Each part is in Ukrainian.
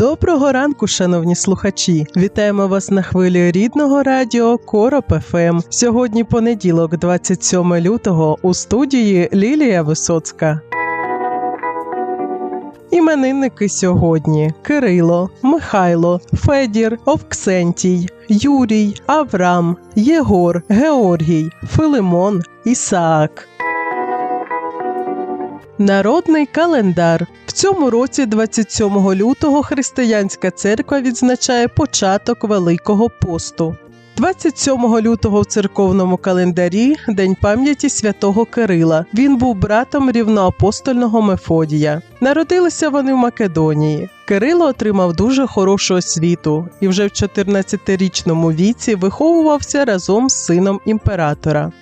Доброго ранку, шановні слухачі! Вітаємо вас на хвилі рідного радіо Короб ФМ. Сьогодні понеділок, 27 лютого, у студії Лілія Висоцька. Іменинники сьогодні Кирило, Михайло, Федір, Овксентій, Юрій, Аврам, Єгор, Георгій, Филимон, Ісаак. Народний календар в цьому році, 27 лютого, християнська церква відзначає початок Великого посту. 27 лютого в церковному календарі День пам'яті святого Кирила. Він був братом рівноапостольного Мефодія. Народилися вони в Македонії. Кирило отримав дуже хорошу освіту і вже в 14-річному віці виховувався разом з сином імператора.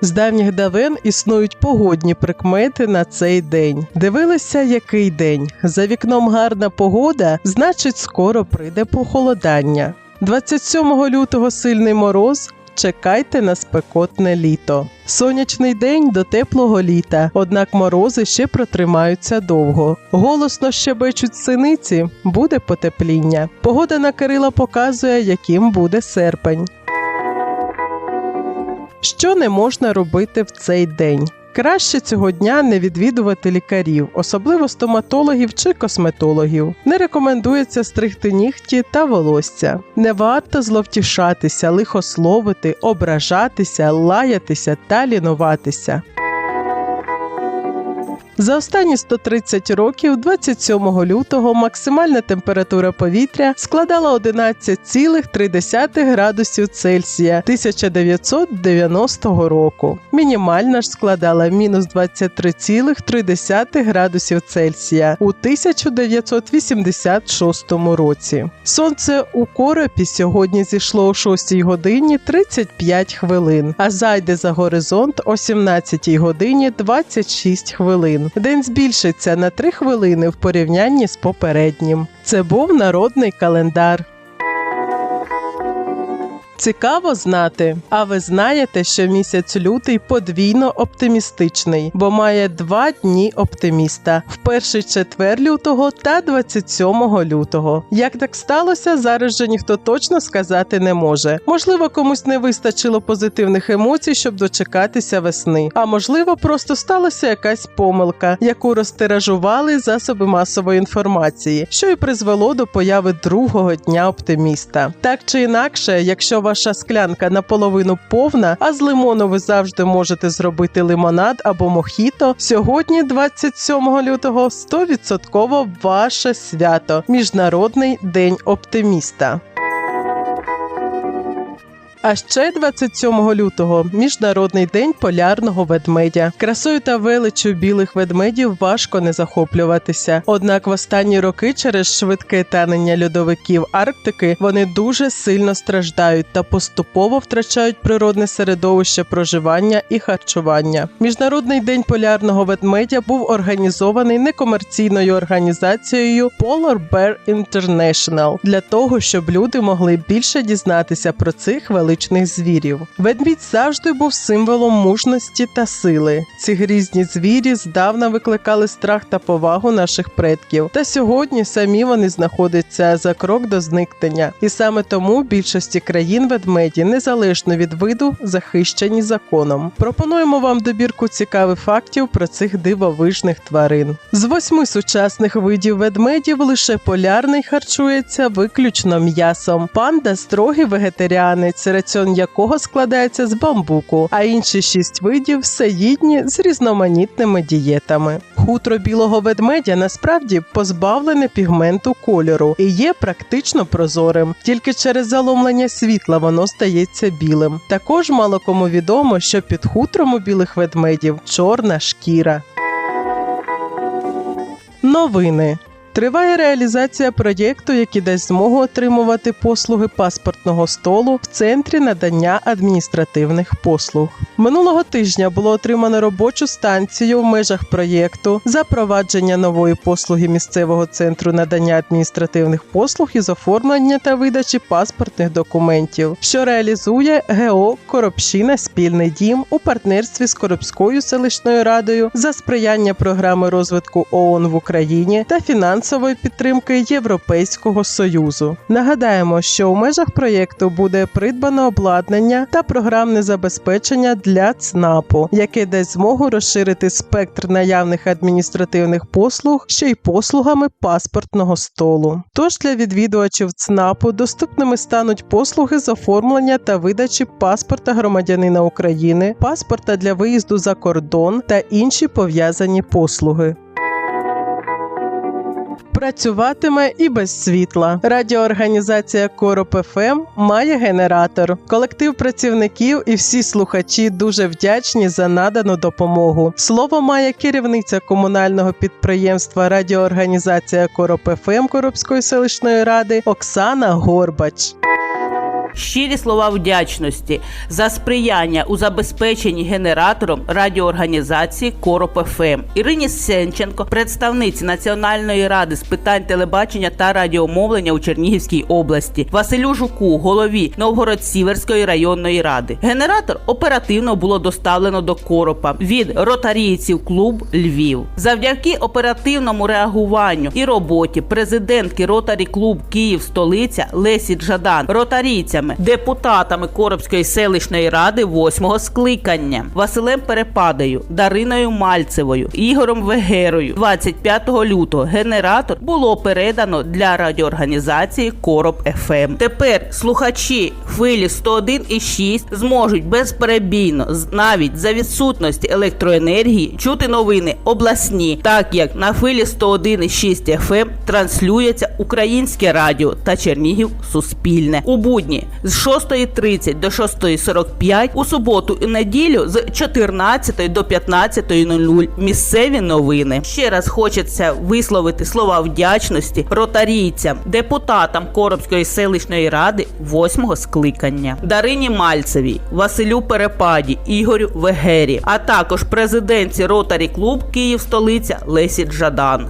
З давніх давен існують погодні прикмети на цей день. Дивилися, який день. За вікном гарна погода, значить, скоро прийде похолодання. 27 лютого сильний мороз. Чекайте на спекотне літо. Сонячний день до теплого літа, однак морози ще протримаються довго. Голосно щебечуть синиці, буде потепління. Погода на Кирила показує, яким буде серпень. Що не можна робити в цей день? Краще цього дня не відвідувати лікарів, особливо стоматологів чи косметологів. Не рекомендується стригти нігті та волосся. Не варто зловтішатися, лихословити, ображатися, лаятися та лінуватися. За останні 130 років, 27 лютого, максимальна температура повітря складала 11,3 градусів Цельсія 1990 року. Мінімальна ж складала мінус 23,3 градусів Цельсія у 1986 році. Сонце у коропі сьогодні зійшло о 6 годині 35 хвилин, а зайде за горизонт о 17 годині 26 хвилин. День збільшиться на 3 хвилини в порівнянні з попереднім. Це був народний календар. Цікаво знати. А ви знаєте, що місяць лютий подвійно оптимістичний, бо має два дні оптиміста в перший четвер лютого та 27 лютого. Як так сталося, зараз же ніхто точно сказати не може. Можливо, комусь не вистачило позитивних емоцій, щоб дочекатися весни. А можливо, просто сталася якась помилка, яку розтиражували засоби масової інформації, що й призвело до появи другого дня оптиміста. Так чи інакше, якщо ваша склянка наполовину повна, а з лимону ви завжди можете зробити лимонад або мохіто. Сьогодні, 27 лютого, 100% ваше свято Міжнародний день оптиміста. А ще 27 лютого Міжнародний день полярного ведмедя. Красою та величчю білих ведмедів важко не захоплюватися. Однак в останні роки через швидке танення льодовиків Арктики вони дуже сильно страждають та поступово втрачають природне середовище проживання і харчування. Міжнародний день полярного ведмедя був організований некомерційною організацією Polar Bear International для того, щоб люди могли більше дізнатися про цих великих величних звірів. Ведмідь завжди був символом мужності та сили. Ці грізні звірі здавна викликали страх та повагу наших предків. Та сьогодні самі вони знаходяться за крок до зникнення. І саме тому більшості країн ведмеді, незалежно від виду, захищені законом. Пропонуємо вам добірку цікавих фактів про цих дивовижних тварин. З восьми сучасних видів ведмедів лише полярний харчується виключно м'ясом. Панда строгий вегетаріанець, раціон якого складається з бамбуку, а інші шість видів всеїдні з різноманітними дієтами. Хутро білого ведмедя насправді позбавлене пігменту кольору і є практично прозорим. Тільки через заломлення світла воно стається білим. Також мало кому відомо, що під хутром у білих ведмедів чорна шкіра. Новини Триває реалізація проєкту, який дасть змогу отримувати послуги паспортного столу в центрі надання адміністративних послуг. Минулого тижня було отримано робочу станцію в межах проєкту запровадження нової послуги місцевого центру надання адміністративних послуг із оформлення та видачі паспортних документів, що реалізує ГО Коробщина Спільний дім у партнерстві з Коробською селищною радою за сприяння програми розвитку ООН в Україні та фінансової підтримки Європейського союзу. Нагадаємо, що у межах проєкту буде придбано обладнання та програмне забезпечення для ЦНАПу, яке дасть змогу розширити спектр наявних адміністративних послуг ще й послугами паспортного столу. Тож для відвідувачів ЦНАПу доступними стануть послуги з оформлення та видачі паспорта громадянина України, паспорта для виїзду за кордон та інші пов'язані послуги. Працюватиме і без світла. Радіоорганізація Короб ФМ має генератор. Колектив працівників і всі слухачі дуже вдячні за надану допомогу. Слово має керівниця комунального підприємства Радіоорганізація Короб ФМ Коробської селищної ради Оксана Горбач. Щирі слова вдячності за сприяння у забезпеченні генератором радіоорганізації Короб ФМ Ірині Сенченко, представниці Національної ради з питань телебачення та радіомовлення у Чернігівській області, Василю Жуку, голові Новгород-Сіверської районної ради. Генератор оперативно було доставлено до Коропа від ротарійців клуб Львів. Завдяки оперативному реагуванню і роботі президентки Ротарі клуб Київ столиця Лесі Джадан, ротарійцями, депутатами Коробської селищної ради восьмого скликання, Василем Перепадою, Дариною Мальцевою, Ігорем Вегерою. 25 лютого генератор було передано для радіоорганізації Короб ФМ. Тепер слухачі хвилі 101,6 зможуть безперебійно, навіть за відсутності електроенергії, чути новини обласні, так як на хвилі 101,6 FM транслюється українське радіо та Чернігів Суспільне у будні з 6.30 до 6.45, у суботу і неділю з 14 до 15.00 місцеві новини. Ще раз хочеться висловити слова вдячності ротарійцям, депутатам Коробської селищної ради восьмого скликання, Дарині Мальцевій, Василю Перепаді, Ігорю Вегері, а також президентці Ротарі Клуб Київ столиця Лесі Джадан.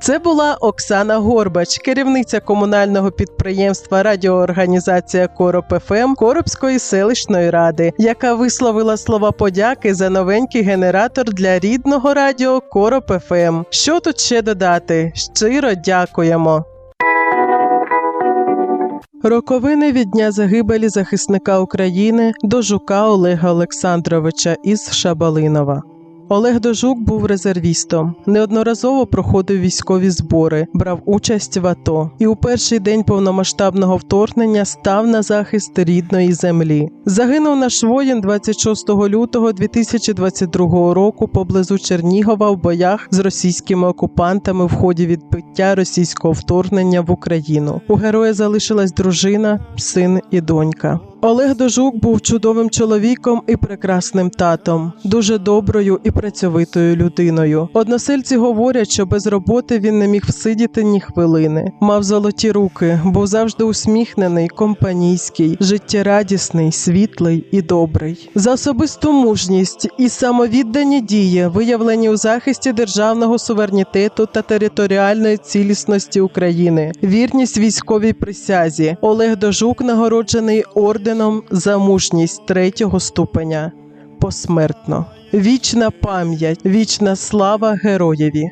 Це була Оксана Горбач, керівниця комунального підприємства Радіоорганізація Короб ФМ Коробської селищної ради, яка висловила слова подяки за новенький генератор для рідного радіо Короб ФМ. Що тут ще додати? Щиро дякуємо. Роковини від дня загибелі захисника України Дожука Олега Олександровича із Шабалинова. Олег Дожук був резервістом, неодноразово проходив військові збори, брав участь в АТО і у перший день повномасштабного вторгнення став на захист рідної землі. Загинув наш воїн 26 лютого 2022 року поблизу Чернігова в боях з російськими окупантами в ході відбиття російського вторгнення в Україну. У героя залишилась дружина, син і донька. Олег Дожук був чудовим чоловіком і прекрасним татом, дуже доброю і працьовитою людиною. Односельці говорять, що без роботи він не міг всидіти ні хвилини. Мав золоті руки, був завжди усміхнений, компанійський, життєрадісний, світлий і добрий. За особисту мужність і самовіддані дії, виявлені у захисті державного суверенітету та територіальної цілісності України, вірність військовій присязі. Олег Дожук нагороджений орденом за мужність третього ступеня посмертно. Вічна пам'ять, вічна слава героєві.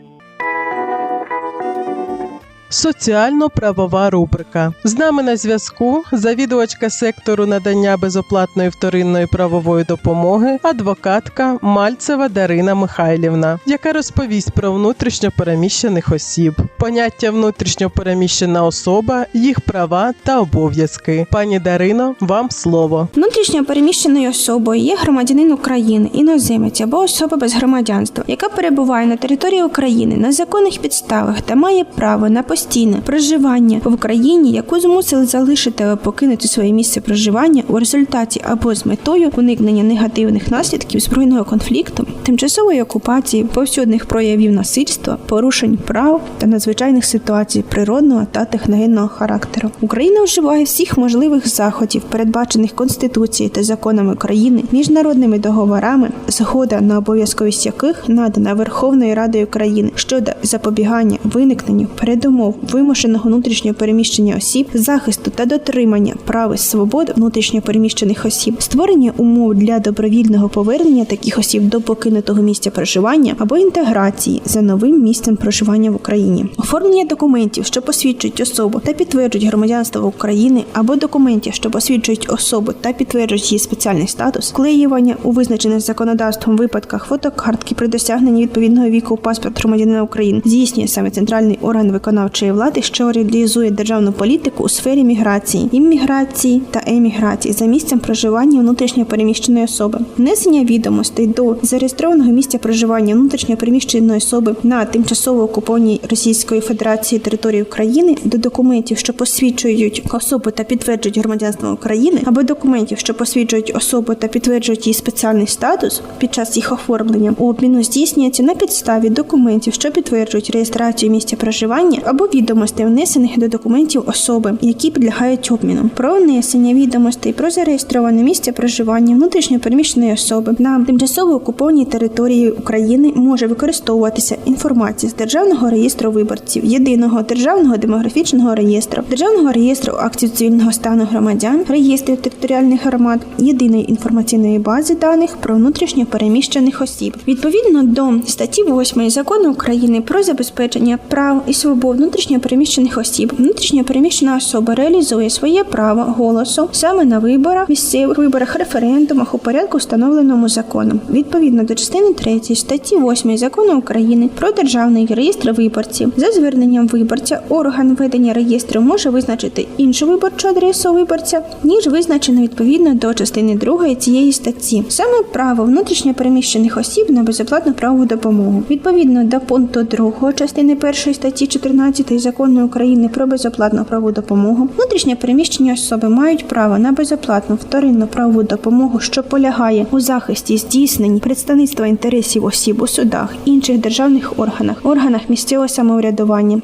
Соціально-правова рубрика. З нами на зв'язку завідувачка сектору надання безоплатної вторинної правової допомоги, адвокатка Мальцева Дарина Михайлівна, яка розповість про внутрішньо переміщених осіб. Поняття внутрішньо переміщена особа, їх права та обов'язки. Пані Дарино, вам слово. Внутрішньо переміщеною особою є громадянин України, іноземець або особа без громадянства, яка перебуває на території України на законних підставах та має право на постійне проживання в Україні, яку змусили залишити або покинути своє місце проживання у результаті або з метою уникнення негативних наслідків збройного конфлікту, тимчасової окупації, повсюдних проявів насильства, порушень прав та надзвичайних ситуацій природного та техногенного характеру. Україна вживає всіх можливих заходів, передбачених Конституцією та законами України, міжнародними договорами, згода на обов'язковість яких надана Верховною Радою України щодо запобігання виникненню передумов вимушеного внутрішнього переміщення осіб, захисту та дотримання прав і свобод внутрішньо переміщених осіб, створення умов для добровільного повернення таких осіб до покинутого місця проживання або інтеграції за новим місцем проживання в Україні, оформлення документів, що посвідчують особу та підтверджують громадянство України, або документів, що посвідчують особу та підтверджують її спеціальний статус, вклеювання у визначених законодавством випадках фотокартки при досягненні відповідного віку паспорт громадянина України здійснює саме центральний орган виконавчої влади, що реалізує державну політику у сфері міграції, імміграції та еміграції за місцем проживання внутрішньо переміщеної особи, внесення відомостей до зареєстрованого місця проживання внутрішньо переміщеної особи на тимчасово окупованій Російської Федерації території України до документів, що посвідчують особу та підтверджують громадянство України, або документів, що посвідчують особу та підтверджують її спеціальний статус під час їх оформлення, обміну здійснюється на підставі документів, що підтверджують реєстрацію місця проживання або відомостей, внесених до документів особи, які підлягають обміну. Про внесення відомостей про зареєстроване місце проживання внутрішньо переміщеної особи на тимчасово окупованій території України може використовуватися інформація з державного реєстру виборців, єдиного державного демографічного реєстру, державного реєстру актів цивільного стану громадян, реєстрів територіальних громад, єдиної інформаційної бази даних про внутрішньо переміщених осіб. Відповідно до статті 8 закону України про забезпечення прав і свобод внутрішньо переміщених осіб, внутрішньо переміщена особа реалізує своє право голосу саме на виборах, місцевих виборах, референдумах у порядку, встановленому законом. Відповідно до частини 3 статті 8 закону України про державний реєстр виборців за зверненням виборця орган ведення реєстру може визначити іншу виборчу адресу виборця, ніж визначено відповідно до частини 2 цієї статті. Саме право внутрішньо переміщених осіб на безоплатну правову допомогу. Відповідно до пункту 2 частини 1 статті 14 закону України про безоплатну правову допомогу, внутрішньо переміщені особи мають право на безоплатну вторинну правову допомогу, що полягає у захисті здійсненні представництва інтересів осіб у судах, інших державних органах, органах місцевого самоврядування,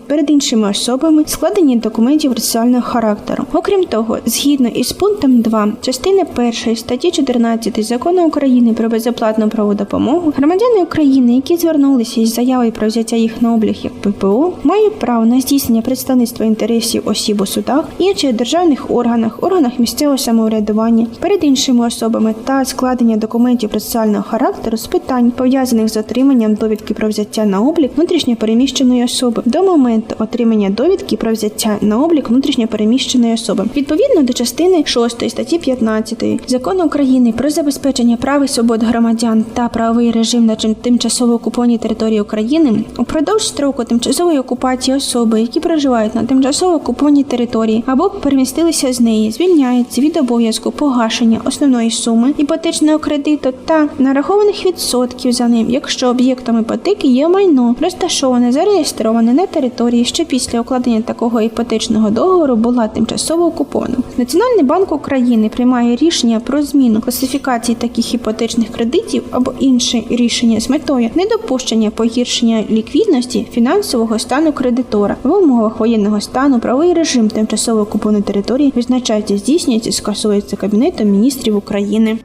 перед іншими особами, складенні документів процесуального характеру. Окрім того, згідно із пунктом 2 частини 1 статті 14 закону України про безоплатну правову допомогу, громадяни України, які звернулися із заявою про взяття їх на облік як ППО, мають право на здійснення представництва інтересів осіб у судах, інших державних органах, органах місцевого самоврядування, перед іншими особами та складення документів процесуального характеру з питань, пов'язаних з отриманням довідки про взяття на облік внутрішньо переміщеної особи до моменту отримання довідки про взяття на облік внутрішньо переміщеної особи. Відповідно до частини 6 статті 15 закону України про забезпечення прав і свобод громадян та правовий режим на тимчасово окупованій території України упродовж строку тимчасової окупації особи, які проживають на тимчасово окупованій території або перемістилися з неї, звільняються від обов'язку погашення основної суми іпотечного кредиту та нарахованих відсотків за ним, якщо об'єктом іпотеки є майно, розташоване, зареєстроване на території, що після укладення такого іпотечного договору була тимчасово окупована. Національний банк України приймає рішення про зміну класифікації таких іпотечних кредитів або інше рішення з метою недопущення погіршення ліквідності фінансового стану кредитора в умовах воєнного стану. Правовий режим тимчасово окупованої території визначається, здійснюється, скасується кабінетом міністрів України.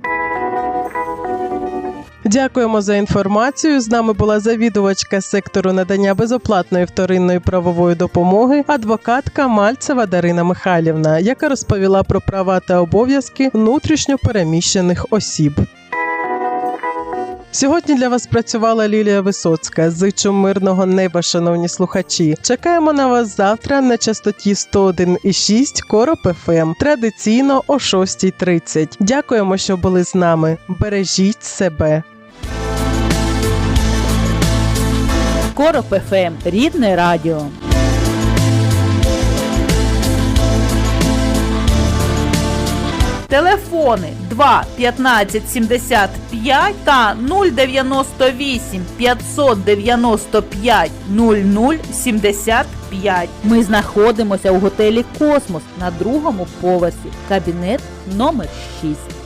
Дякуємо за інформацію. З нами була завідувачка сектору надання безоплатної вторинної правової допомоги, адвокатка Мальцева Дарина Михайлівна, яка розповіла про права та обов'язки внутрішньо переміщених осіб. Сьогодні для вас працювала Лілія Висоцька. Зичу мирного неба, шановні слухачі. Чекаємо на вас завтра на частоті 101,6 Короб ФМ. Традиційно о 6.30. Дякуємо, що були з нами. Бережіть себе. Скоро ПФМ ем, рідне радіо. Телефони 2 15 75 та 098 595 0075. Ми знаходимося у готелі Космос на другому поверсі. Кабінет номер 6